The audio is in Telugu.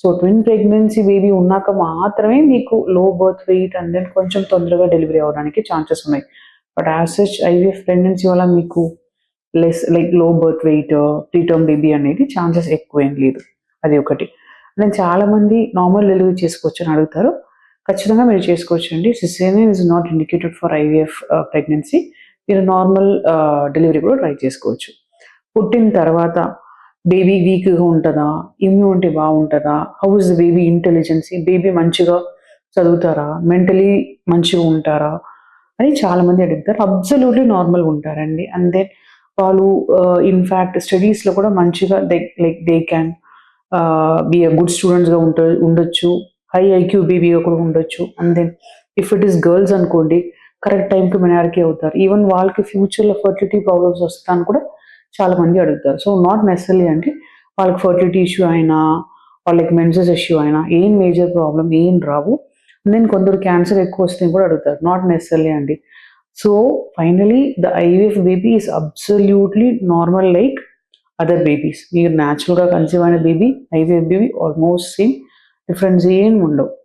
సో ట్విన్ ప్రెగ్నెన్సీ బేబీ ఉన్నాక మాత్రమే మీకు లో బర్త్ వెయిట్ అండ్ దెన్ కొంచెం తొందరగా డెలివరీ అవ్వడానికి ఛాన్సెస్ ఉన్నాయి. But as such IVF pregnancy వల్ల మీకు లెస్ లైక్లో బర్త్ వెయిట్ ప్రీటర్మ్ బేబీ అనేది ఛాన్సెస్ ఎక్కువ ఏం లేదు. అది ఒకటి. నేను చాలా మంది నార్మల్ డెలివరీ చేసుకోవచ్చు అని అడుగుతారు. ఖచ్చితంగా మీరు చేసుకోవచ్చు అండి. Caesarean is not indicated for IVF pregnancy మీరు నార్మల్ డెలివరీ uh, కూడా ట్రై చేసుకోవచ్చు. పుట్టిన తర్వాత బేబీ వీక్గా ఉంటుందా? ఇమ్యూనిటీ బాగుంటుందా? How is the baby intelligence baby మంచిగా చదువుతారా? మెంటలీ మంచిగా ఉంటారా? అని చాలామంది అడుగుతారు. అబ్సల్యూట్లీ నార్మల్గా ఉంటారండి. అండ్ దెన్ వాళ్ళు ఇన్ఫ్యాక్ట్ స్టడీస్లో కూడా మంచిగా they like they can be a good స్టూడెంట్స్గా ఉంట ఉండొచ్చు. హై ఐక్యూ బేబీగా కూడా ఉండొచ్చు. And then if it is girls అనుకోండి కరెక్ట్ టైంకి మెనారిటీ అవుతారు. ఈవెన్ వాళ్ళకి ఫ్యూచర్లో ఫర్టిలిటీ ప్రాబ్లమ్స్ వస్తాను కూడా చాలా మంది అడుగుతారు. సో నాట్ నెసరీ అంటే వాళ్ళకి ఫర్టిలిటీ ఇష్యూ అయినా వాళ్ళకి మెన్సెస్ ఇష్యూ అయినా ఏం మేజర్ ప్రాబ్లం ఏం రావు. దెన్ కొందరు క్యాన్సర్ ఎక్కువ వస్తే కూడా అడుగుతారు. నాట్ నెసరీ అండి. So finally the IVF baby is absolutely normal like other babies మీరు న్యాచురల్గా కన్సీవ్ అయిన baby IVF baby almost same difference ఏం ఉండవు.